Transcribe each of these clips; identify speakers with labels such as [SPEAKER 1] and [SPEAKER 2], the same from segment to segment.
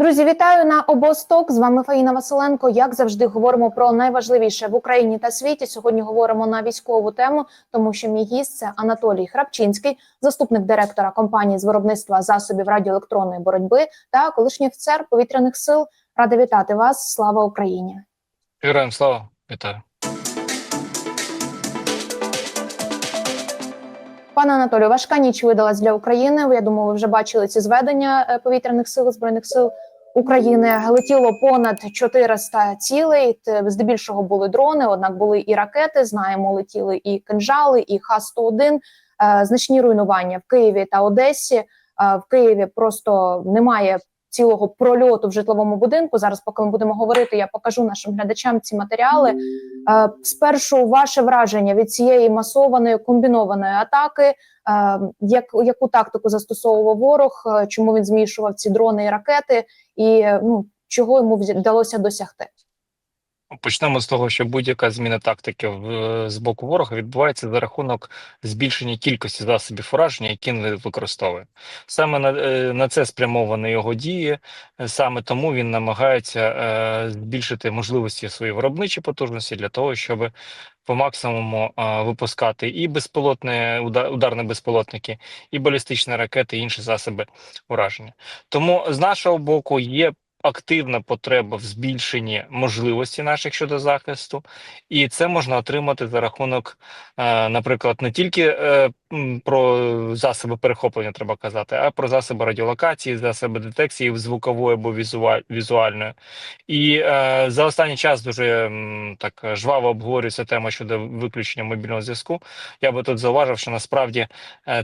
[SPEAKER 1] Друзі, вітаю на обосток. З вами Фаїна Василенко. Як завжди, говоримо про найважливіше в Україні та світі. Сьогодні говоримо на військову тему, тому що мій гість це Анатолій Храпчинський, заступник директора компанії з виробництва засобів радіоелектронної боротьби та колишній офіцер повітряних сил. Рада вітати вас. Слава Україні!
[SPEAKER 2] Героям слава, вітаю.
[SPEAKER 1] Пане Анатолію, важка ніч видалась для України. Я думаю, ви вже бачили ці зведення е, повітряних сил збройних сил України. Летіло понад 400 цілей. Здебільшого були дрони, однак були і ракети. Знаємо, летіли і кинжали, і Х-101. Е, Значні руйнування в Києві та Одесі. Е, В Києві просто немає цілого прольоту в житловому будинку. Зараз, поки ми будемо говорити, я покажу нашим глядачам ці матеріали. Е, Спершу ваше враження від цієї масованої комбінованої атаки. Е, Як яку тактику застосовував ворог? е, Чому він змішував ці дрони і ракети? І ну чого йому вдалося досягти?
[SPEAKER 2] Почнемо з того, що будь-яка зміна тактики в, з боку ворога відбувається за рахунок збільшення кількості засобів ураження, які він використовує. Саме на, е, на це спрямовані його дії, саме тому він намагається е, збільшити можливості своєї виробничої потужності для того, щоб по максимуму е, випускати і безпілотні ударні безпілотники, і балістичні ракети, і інші засоби ураження. Тому з нашого боку є активна потреба в збільшенні можливості наших щодо захисту, і це можна отримати за рахунок, е, наприклад, не тільки е, про засоби перехоплення треба казати, а про засоби радіолокації, засоби детекції звукової або візуальної. І е, за останній час дуже так жваво обговорюється тема щодо виключення мобільного зв'язку. Я би тут зауважив, що насправді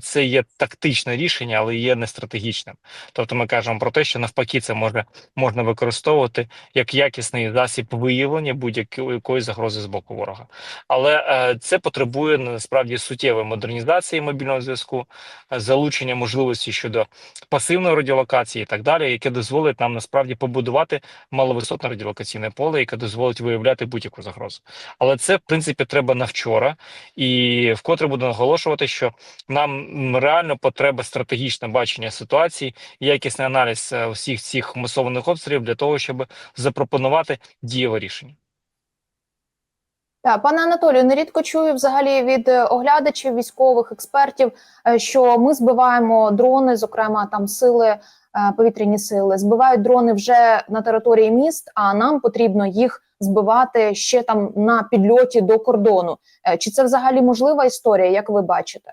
[SPEAKER 2] це є тактичне рішення, але є не стратегічним. Тобто ми кажемо про те, що навпаки, це може можна використовувати як якісний засіб виявлення будь-якої загрози з боку ворога. Але е, це потребує насправді суттєвої модернізації мобільного зв'язку, е, залучення можливості щодо пасивної радіолокації і так далі, яке дозволить нам насправді побудувати маловисотне радіолокаційне поле, яке дозволить виявляти будь-яку загрозу. Але це в принципі треба на вчора, і вкотре буду наголошувати, що нам реально потреба стратегічне бачення ситуації якісний аналіз е, всіх цих масованих для того, щоб запропонувати дієве рішення.
[SPEAKER 1] Так, пане Анатолію, нерідко чую взагалі від е, оглядачів, військових експертів, е, що ми збиваємо дрони, зокрема там сили, е, повітряні сили, збивають дрони вже на території міст, а нам потрібно їх збивати ще там на підльоті до кордону. Чи це взагалі можлива історія, як ви бачите?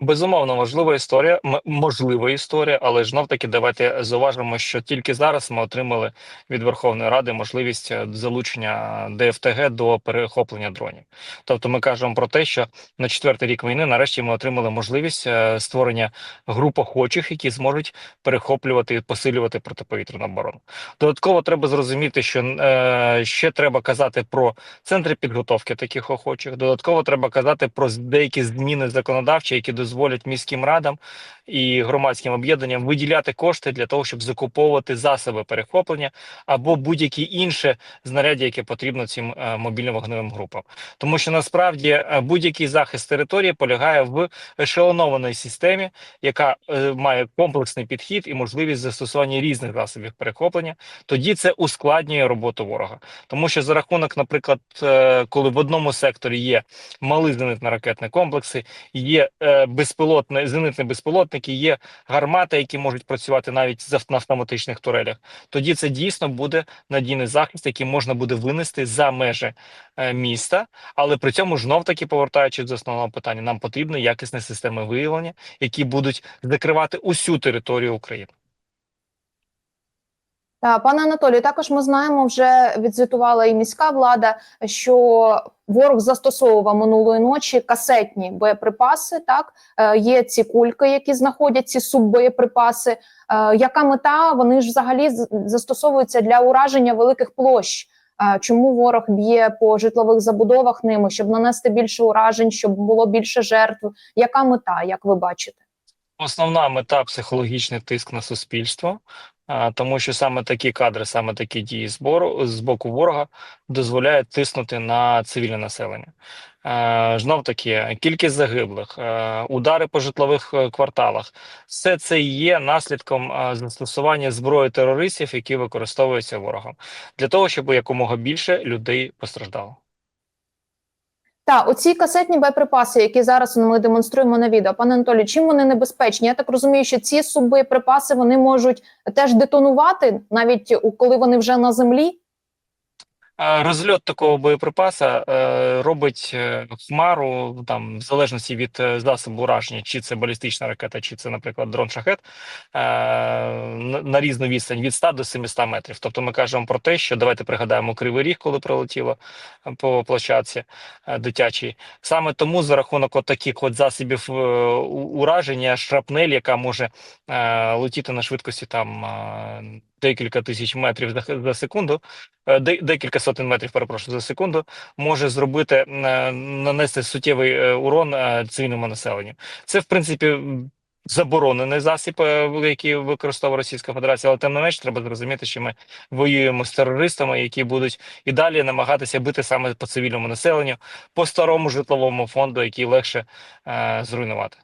[SPEAKER 2] Безумовно, важлива історія, м- можлива історія, але ж таки давайте зауважимо, що тільки зараз ми отримали від Верховної Ради можливість е, залучення ДФТГ до перехоплення дронів. Тобто, ми кажемо про те, що на четвертий рік війни нарешті ми отримали можливість е, створення груп охочих, які зможуть перехоплювати і посилювати протиповітряну оборону. Додатково треба зрозуміти, що е, ще треба казати про центри підготовки таких охочих. Додатково треба казати про з- деякі зміни законодавчі, які дозволять міським радам і громадським об'єднанням виділяти кошти для того, щоб закуповувати засоби перехоплення або будь-які інше знаряддя, яке потрібно цим е, мобільним вогневим групам. Тому що насправді е, будь-який захист території полягає в ешелонованій системі, яка е, має комплексний підхід і можливість застосування різних засобів перехоплення. Тоді це ускладнює роботу ворога, тому що за рахунок, наприклад, коли в одному секторі є мали зенитно-ракетні комплекси, є безпілотні зенитні безпілотники, є гармати, які можуть працювати навіть на автоматичних турелях. Тоді це дійсно буде надійний захист, який можна буде винести за межі е, міста. Але при цьому знов таки повертаючись до основного питання, нам потрібні якісні системи виявлення, які будуть закривати усю територію України.
[SPEAKER 1] Пане Анатолію, також ми знаємо, вже відзвітувала і міська влада, що ворог застосовував минулої ночі касетні боєприпаси. Так Е, є ці кульки, які знаходять ці суббоєприпаси. Е, Яка мета? Вони ж взагалі застосовуються для ураження великих площ. Е, Чому ворог б'є по житлових забудовах ними, щоб нанести більше уражень, щоб було більше жертв? Яка мета, як ви бачите?
[SPEAKER 2] Основна мета психологічний тиск на суспільство. Тому що саме такі кадри, саме такі дії збору з боку ворога дозволяють тиснути на цивільне населення. Знов таки, кількість загиблих, удари по житлових е, кварталах, все це є наслідком застосування зброї терористів, які використовуються ворогом, для того, щоб якомога більше людей постраждало.
[SPEAKER 1] Та оці касетні боєприпаси, які зараз ми демонструємо на відео, пане Анатолію, чим вони небезпечні? Я так розумію, що ці суббоєприпаси вони можуть теж детонувати, навіть коли вони вже на землі.
[SPEAKER 2] Е, Розльот такого боєприпаса е, робить е, хмару там, в залежності від засобу ураження, чи це балістична ракета, чи це, наприклад, дрон шахет на, різну відстань від 100 до 700 метрів. Тобто ми кажемо про те, що давайте пригадаємо кривий ріг, коли прилетіло по площадці дитячій. Саме тому за рахунок от таких от засобів ураження шрапнель, яка може летіти на швидкості там декілька тисяч метрів за, секунду е, де- декілька сотень метрів, перепрошую за секунду, може зробити е, нанести суттєвий е, урон цивільному населенню. Це в принципі заборонений засіб, який використовує Російська Федерація, але тим не менш треба зрозуміти, що ми воюємо з терористами, які будуть і далі намагатися бити саме по цивільному населенню, по старому житловому фонду, який легше е, зруйнувати.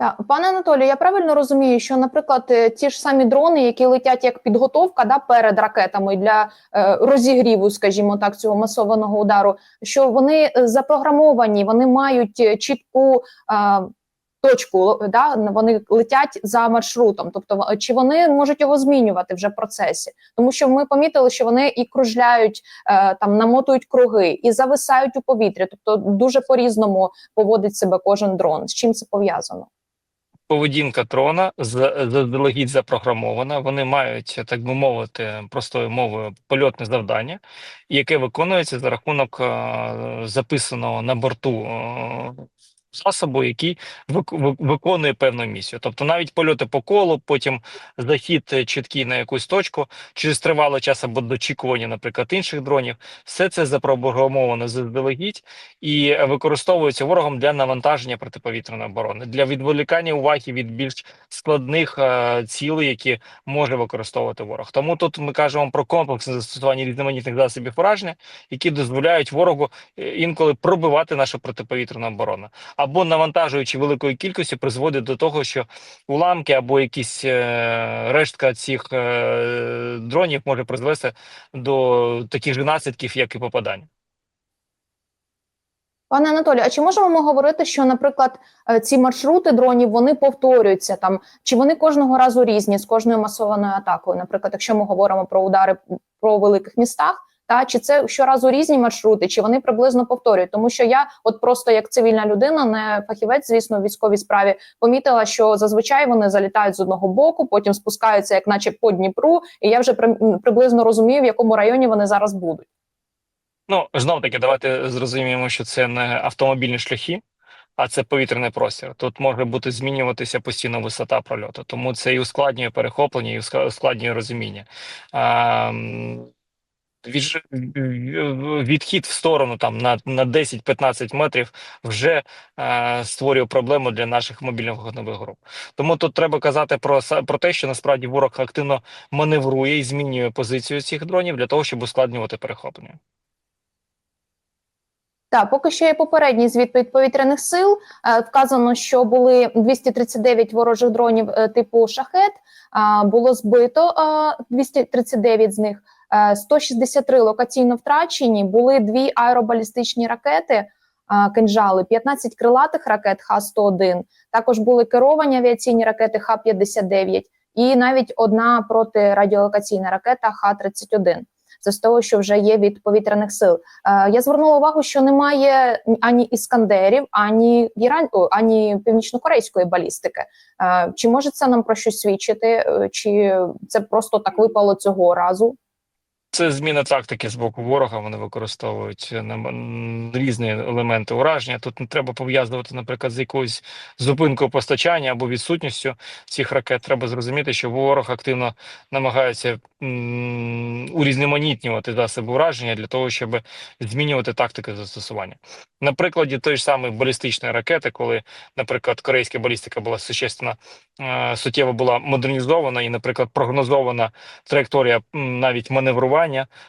[SPEAKER 1] Так, пане Анатолію, я правильно розумію, що, наприклад, е, ті ж самі дрони, які летять як підготовка да, перед ракетами для е, розігріву, скажімо так, цього масованого удару, що вони е, запрограмовані, вони мають е, чітку е, точку, да, вони летять за маршрутом. Тобто, чи вони можуть його змінювати вже в процесі? Тому що ми помітили, що вони і кружляють, е, там намотують круги і зависають у повітрі. Тобто, дуже по-різному поводить себе кожен дрон. З чим це пов'язано?
[SPEAKER 2] Поведінка трона заздалегідь запрограмована. Вони мають, так би мовити, простою мовою польотне завдання, яке виконується за рахунок е, записаного на борту е, засобу, який вик- вик- виконує певну місію. Тобто навіть польоти по колу, потім захід е, чіткий на якусь точку, через тривалий час або дочікування, наприклад, інших дронів, все це запрограмовано заздалегідь і використовується ворогом для навантаження протиповітряної оборони, для відволікання уваги від більш складних е, цілей, які може використовувати ворог. Тому тут ми кажемо про комплексне застосування різноманітних засобів ураження, які дозволяють ворогу е, інколи пробивати нашу протиповітряну оборону, або навантажуючи великою кількістю, призводить до того, що уламки або якісь е, рештка цих е, дронів може призвести до таких же наслідків, як і попадання.
[SPEAKER 1] Пане Анатолію, а чи можемо ми говорити, що, наприклад, е, ці маршрути дронів вони повторюються там, чи вони кожного разу різні з кожною масованою атакою? Наприклад, якщо ми говоримо про удари про великих містах, та чи це щоразу різні маршрути, чи вони приблизно повторюють? Тому що я, от просто як цивільна людина, не фахівець, звісно, в військовій справі, помітила, що зазвичай вони залітають з одного боку, потім спускаються, як наче по Дніпру, і я вже при, приблизно розумію, в якому районі вони зараз будуть.
[SPEAKER 2] Ну знов таки, давайте зрозуміємо, що це не автомобільні шляхи, а це повітряний простір. Тут може бути змінюватися постійно висота прольоту, тому це і ускладнює перехоплення, і ускладнює розуміння. А, відхід в сторону там на, на 10-15 метрів вже е, створює проблему для наших мобільних вогневих груп. Тому тут треба казати про про те, що насправді ворог активно маневрує і змінює позицію цих дронів для того, щоб ускладнювати перехоплення.
[SPEAKER 1] Так, поки що є попередній звіт від повітряних сил. Е, Вказано, що були 239 ворожих дронів е, типу шахет. Було збито е, 239 з них. Е, 163 локаційно втрачені. Були дві аеробалістичні ракети. Кинжали, 15 крилатих ракет Х-101. Також були керовані авіаційні ракети Х-59 і навіть одна протирадіолокаційна ракета Х-31. Це з того, що вже є від повітряних сил. Е, Я звернула увагу, що немає ані іскандерів, ані Іран, ані північнокорейської балістики. Е, Чи може це нам про щось свідчити? Е, Чи це просто так випало цього разу?
[SPEAKER 2] Це зміна тактики з боку ворога. Вони використовують е, м, різні елементи ураження. Тут не треба пов'язувати, наприклад, з якоюсь зупинкою постачання або відсутністю цих ракет. Треба зрозуміти, що ворог активно намагається урізноманітнювати засоби ураження для того, щоб змінювати тактику застосування. На прикладі той ж самої балістичної ракети, коли, наприклад, корейська балістика була существенно е, суттєво була модернізована і, наприклад, прогнозована траєкторія навіть маневрування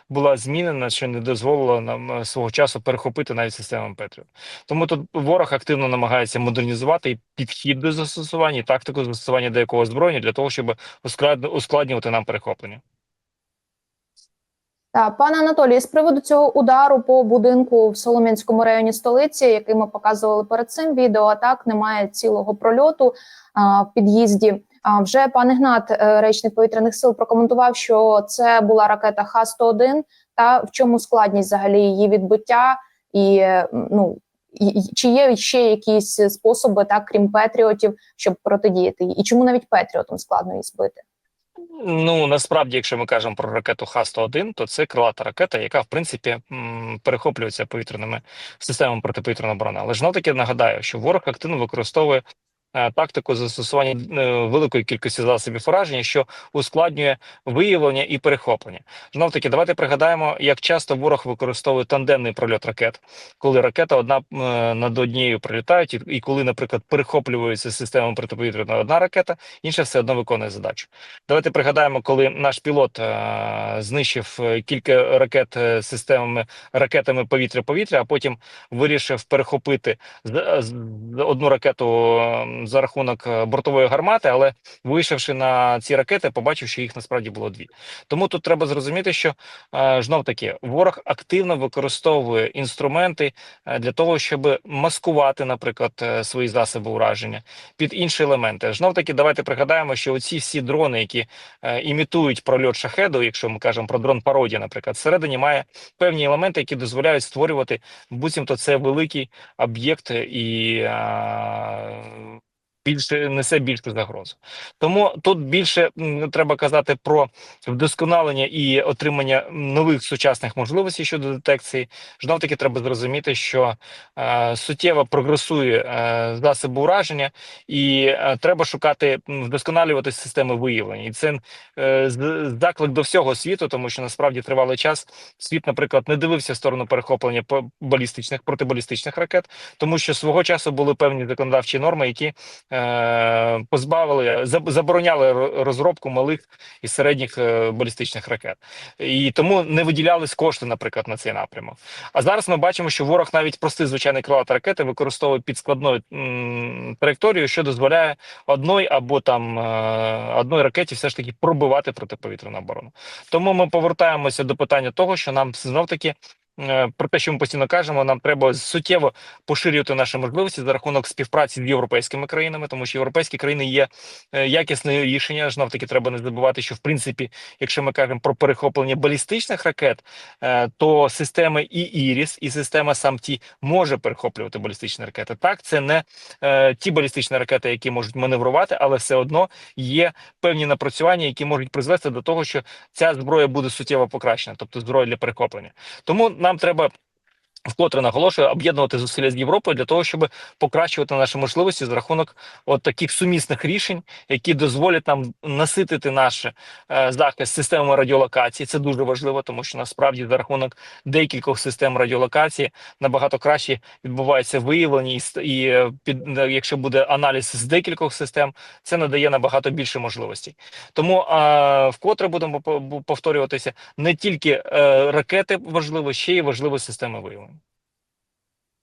[SPEAKER 2] була змінена, що не дозволило нам е, свого часу перехопити навіть систему Петріот. Тому тут ворог активно намагається модернізувати підхід до застосування, і тактику застосування деякого озброєння для того, щоб ускладнювати нам перехоплення.
[SPEAKER 1] Так, пане Анатолій, з приводу цього удару по будинку в Солом'янському районі столиці, який ми показували перед цим відео, а так немає цілого прольоту а, в під'їзді. Вже пан Ігнат, е, речник повітряних сил, прокоментував, що це була ракета Х-101, та в чому складність взагалі її відбиття, і ну чи є ще якісь способи, так крім Петріотів, щоб протидіяти їй? І чому навіть Петріотом складно її збити?
[SPEAKER 2] Ну насправді, якщо ми кажемо про ракету Х-101, то це крилата ракета, яка в принципі перехоплюється повітряними системами протиповітряної оборони. Але ж таки нагадаю, що ворог активно використовує тактику застосування е, великої кількості засобів ураження, що ускладнює виявлення і перехоплення. Знов таки, давайте пригадаємо, як часто ворог використовує тандемний прольот ракет, коли ракета одна е, над однією прилітають, і, коли, наприклад, перехоплюється системою протиповітряної одна ракета, інша все одно виконує задачу. Давайте пригадаємо, коли наш пілот е, знищив е, кілька ракет е, системами ракетами повітря-повітря, а потім вирішив перехопити одну ракету е, за рахунок е, бортової гармати, але вийшовши на ці ракети, побачив, що їх насправді було дві. Тому тут треба зрозуміти, що е, знов таки ворог активно використовує інструменти е, для того, щоб маскувати, наприклад, свої засоби ураження під інші елементи. Знов таки, давайте пригадаємо, що оці всі дрони, які імітують прольот шахеду, якщо ми кажемо про дрон пародія, наприклад, всередині має певні елементи, які дозволяють створювати буцімто це великий об'єкт і більше несе більшу загрозу. Тому тут більше треба казати про вдосконалення і отримання нових сучасних можливостей щодо детекції. Знов таки треба зрозуміти, що е, суттєво прогресує е, засоби ураження, і е, треба шукати вдосконалювати системи виявлення. І це е, заклик до всього світу, тому що насправді тривалий час світ, наприклад, не дивився в сторону перехоплення балістичних протибалістичних ракет, тому що свого часу були певні законодавчі норми, які позбавили забороняли розробку малих і середніх е, балістичних ракет, і тому не виділялись кошти, наприклад, на цей напрямок. А зараз ми бачимо, що ворог навіть простий звичайний крилата ракети використовує під складною траєкторією, що дозволяє одної або там е, одної ракеті все ж таки пробивати протиповітряну оборону. Тому ми повертаємося до питання того, що нам знов таки. Е, Про те, що ми постійно кажемо, нам треба суттєво поширювати наші можливості за рахунок співпраці з європейськими країнами, тому що європейські країни є е, якісне рішення. Знов таки треба не забувати, що в принципі, якщо ми кажемо про перехоплення балістичних ракет, е, то системи і Іріс, і система САМТі може перехоплювати балістичні ракети. Так, це не ті балістичні ракети, які можуть маневрувати, але все одно є певні напрацювання, які можуть призвести до того, що ця зброя буде суттєво покращена, тобто зброя для перехоплення. Тому нам треба. Вкотре наголошую об'єднувати зусилля з Європою для того, щоб покращувати наші можливості за рахунок от таких сумісних рішень, які дозволять нам наситити наш е, захист системами радіолокації. Це дуже важливо, тому що насправді за рахунок декількох систем радіолокації набагато краще відбувається виявлення, і, і е, під е, якщо буде аналіз з декількох систем, це надає набагато більше можливостей. Тому е, вкотре будемо повторюватися не тільки е, ракети важливо, ще й важливі системи виявлення.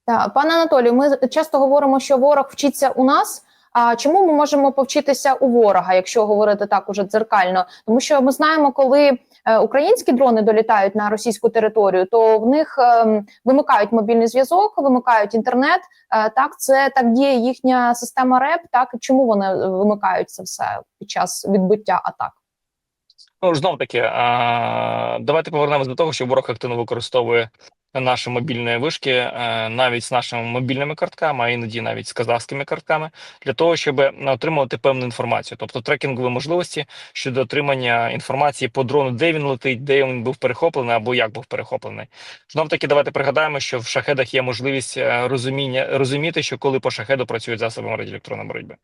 [SPEAKER 1] Так, пане Анатолію, ми часто говоримо, що ворог вчиться у нас. А чому ми можемо повчитися у ворога, якщо говорити так уже дзеркально? Тому що ми знаємо, коли е, українські дрони долітають на російську територію, то в них ем, вимикають мобільний зв'язок, вимикають інтернет. Е, так, це так діє їхня система РЕП. Так чому вони вимикають це все під час відбиття атак?
[SPEAKER 2] Ну, знов таки, давайте повернемось до того, що ворог активно використовує наші мобільні вишки е, навіть з нашими мобільними картками, а іноді навіть з казахськими картками, для того, щоб отримувати певну інформацію, тобто трекінгові можливості щодо отримання інформації по дрону, де він летить, де він був перехоплений або як був перехоплений. Знов таки, давайте пригадаємо, що в шахедах є можливість е, розуміння розуміти, що коли по шахеду працюють засоби радіоелектронної боротьби.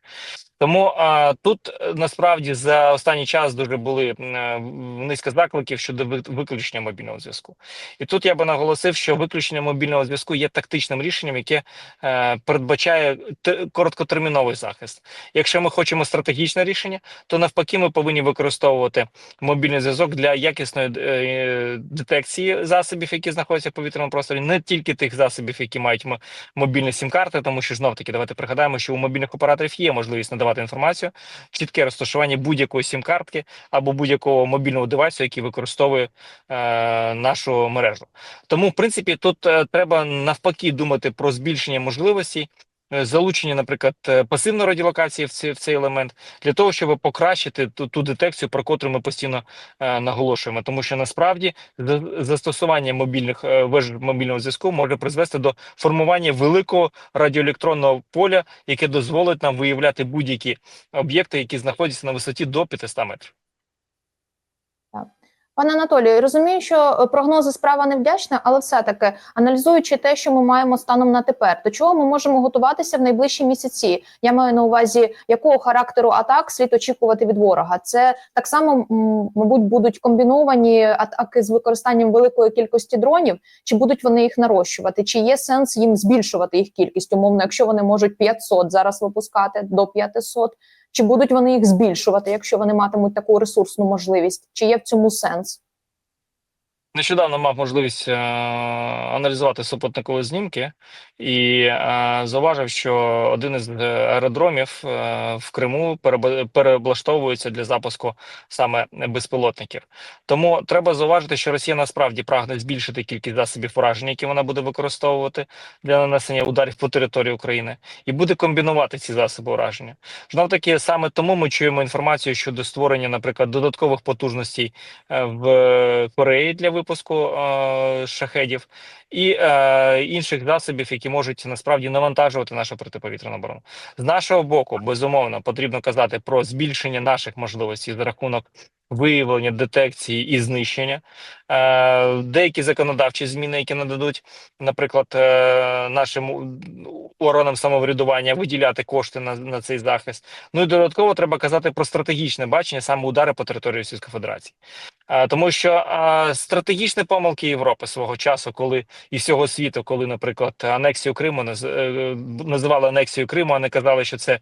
[SPEAKER 2] Тому а, тут е, насправді за останній час дуже були м, е, низка закликів щодо виключення мобільного зв'язку. І тут я би наголосив, що виключення мобільного зв'язку є тактичним рішенням, яке е, передбачає те- короткотерміновий захист. Якщо ми хочемо стратегічне рішення, то навпаки, ми повинні використовувати мобільний зв'язок для якісної е, детекції засобів, які знаходяться в повітряному просторі, не тільки тих засобів, які мають мобільні сім-карти, тому що знов таки давайте пригадаємо, що у мобільних операторів є можливість надавати інформацію, чітке розташування будь-якої сім-картки або будь-якого мобільного девайсу, який використовує е, нашу мережу. Тому, в принципі, тут е, треба навпаки думати про збільшення можливостей. Е, Залучення, наприклад, е, пасивної радіолокації в цей, в цей елемент для того, щоб покращити ту, ту детекцію, про котру ми постійно е, наголошуємо, тому що насправді застосування мобільних е, веж мобільного зв'язку може призвести до формування великого радіоелектронного поля, яке дозволить нам виявляти будь-які об'єкти, які знаходяться на висоті до 500 метрів.
[SPEAKER 1] Пане Анатолію, розумію, що е, прогнози справа невдячна, але все-таки аналізуючи те, що ми маємо станом на тепер, до чого ми можемо готуватися в найближчі місяці? Я маю на увазі, якого характеру атак слід очікувати від ворога. Це так само, мабуть, будуть комбіновані атаки з використанням великої кількості дронів, чи будуть вони їх нарощувати? Чи є сенс їм збільшувати їх кількість? Умовно, якщо вони можуть 500 зараз випускати до 500, чи будуть вони їх збільшувати, якщо вони матимуть таку ресурсну можливість? Чи є в цьому сенс?
[SPEAKER 2] Нещодавно мав можливість е, аналізувати супутникові знімки і е, зауважив, що один із е, аеродромів в Криму переоблаштовується для запуску саме безпілотників. Тому треба зауважити, що Росія насправді прагне збільшити кількість засобів ураження, які вона буде використовувати для нанесення ударів по території України, і буде комбінувати ці засоби ураження. Знов таки саме тому ми чуємо інформацію щодо створення, наприклад, додаткових потужностей в Кореї для випуску е, шахедів і е, інших засобів, які можуть насправді навантажувати нашу протиповітряну оборону. З нашого боку, безумовно, потрібно казати про збільшення наших можливостей за рахунок виявлення, детекції і знищення. Е, деякі законодавчі зміни, які нададуть, наприклад, е, нашим органам самоврядування виділяти кошти на, на цей захист. Ну і додатково треба казати про стратегічне бачення саме удари по території Російської Федерації. Е, Тому що стратегічні помилки Європи свого часу, коли і всього світу, коли, наприклад, анексію Криму наз- називали анексією Криму, а не казали, що це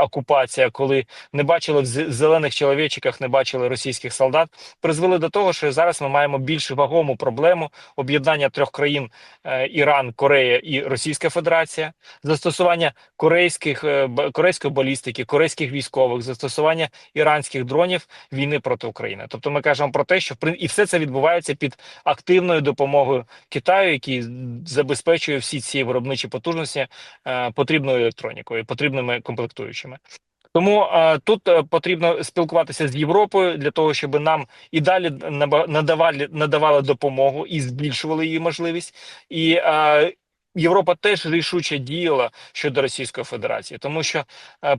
[SPEAKER 2] окупація, коли не бачили в зелених чоловічиках, не бачили російських солдат, призвели до того, що зараз ми маємо більш вагому проблему об'єднання трьох країн: е, Іран, Корея і Російська Федерація, застосування корейських е, корейської балістики, корейських військових, застосування іранських дронів війни проти України. Тобто, ми кажемо про те, що і все це відбувається під активною допомогою Китаю, який забезпечує всі ці виробничі потужності е, потрібною електронікою, потрібними комплектуючими. Тому е, тут е, потрібно спілкуватися з Європою для того, щоб нам і далі надавали надавали допомогу і збільшували її можливість. І е, Європа теж рішуче діяла щодо Російської Федерації, тому що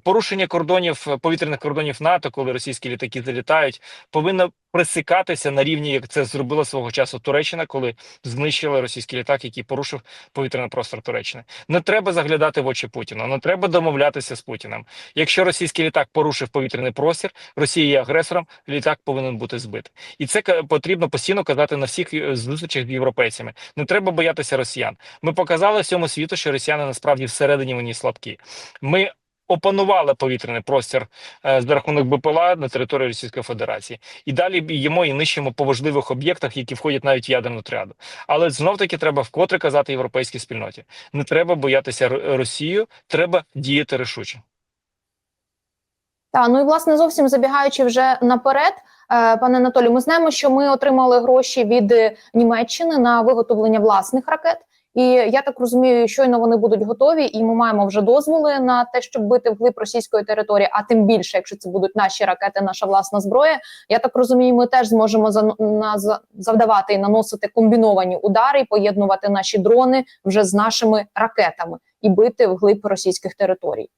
[SPEAKER 2] порушення кордонів повітряних кордонів НАТО, коли російські літаки залітають, повинно пресікатися на рівні, як це зробила свого часу Туреччина, коли знищили російський літак, який порушив повітряний простор Туреччини. Не треба заглядати в очі Путіна, не треба домовлятися з Путіним. Якщо російський літак порушив повітряний простір, Росія є агресором, літак повинен бути збитий. І це потрібно постійно казати на всіх е, зустрічах з європейцями. Не треба боятися росіян. Ми показали всьому світу, що росіяни насправді всередині вони слабкі. Ми опанували повітряний простір е, за рахунок БПЛА на території Російської Федерації, і далі б'ємо і нищимо по важливих об'єктах, які входять навіть в ядерну тряду. Але знов таки треба вкотре казати європейській спільноті: не треба боятися Росію, треба діяти рішуче.
[SPEAKER 1] Та ну і власне зовсім забігаючи вже наперед, е, пане Анатолію, ми знаємо, що ми отримали гроші від е, Німеччини на виготовлення власних ракет. І я так розумію, щойно вони будуть готові, і ми маємо вже дозволи на те, щоб бити вглиб російської території. А тим більше, якщо це будуть наші ракети, наша власна зброя. Я так розумію, ми теж зможемо за, на, за- завдавати і наносити комбіновані удари, і поєднувати наші дрони вже з нашими ракетами і бити вглиб російських територій.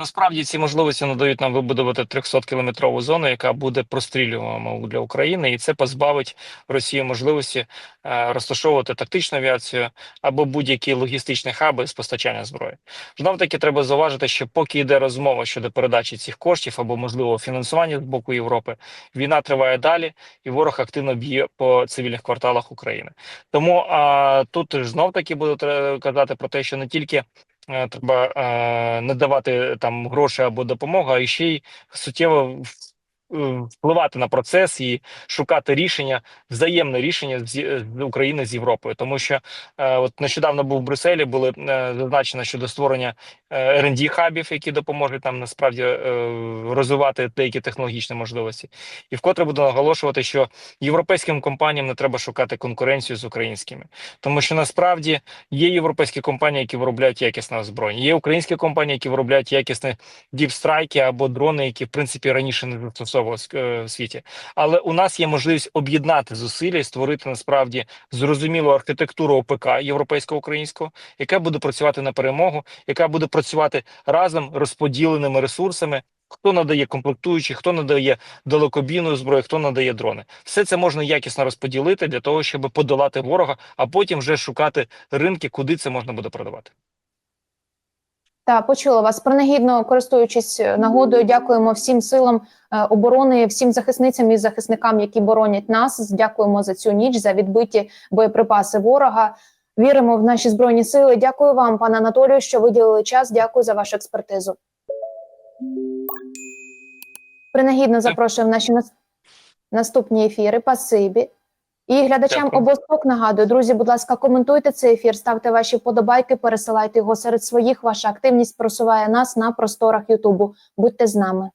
[SPEAKER 2] Насправді ці можливості надають нам вибудувати 300-кілометрову зону, яка буде прострілювана для України, і це позбавить Росію можливості е, розташовувати тактичну авіацію або будь-які логістичні хаби з постачання зброї. Знов таки треба зауважити, що поки йде розмова щодо передачі цих коштів або можливо фінансування з боку Європи, війна триває далі, і ворог активно б'є по цивільних кварталах України. Тому а, тут знов таки буду казати про те, що не тільки треба е, не давати там гроші або допомогу, а ще й суттєво впливати на процес і шукати рішення, взаємне рішення з, України з Європою, тому що е, от нещодавно був в Брюсселі, були е, зазначено щодо створення е, R&D хабів, які допоможуть нам насправді е, розвивати деякі технологічні можливості, і вкотре буду наголошувати, що європейським компаніям не треба шукати конкуренцію з українськими, тому що насправді є європейські компанії, які виробляють якісне озброєння, є українські компанії, які виробляють якісні діпстрайки або дрони, які в принципі раніше не застосовувалися е, в світі. Але у нас є можливість об'єднати зусилля і створити насправді зрозумілу архітектуру ОПК європейсько-українського, яка буде працювати на перемогу, яка буде працювати разом розподіленими ресурсами. Хто надає комплектуючі, хто надає далекобійну зброю, хто надає дрони, все це можна якісно розподілити для того, щоб подолати ворога, а потім вже шукати ринки, куди це можна буде продавати.
[SPEAKER 1] Та почула вас принагідно користуючись е, нагодою. Дякуємо всім силам е, оборони, всім захисницям і захисникам, які боронять нас. Дякуємо за цю ніч, за відбиті боєприпаси ворога. Віримо в наші збройні сили. Дякую вам, пане Анатолію, що виділили час. Дякую за вашу експертизу. Принагідно запрошую в наші наступні ефіри. Пасибі. І глядачам обосток нагадую, друзі, будь ласка, коментуйте цей ефір, ставте ваші вподобайки, пересилайте його серед своїх. Ваша активність просуває нас на просторах Ютубу. Будьте з нами.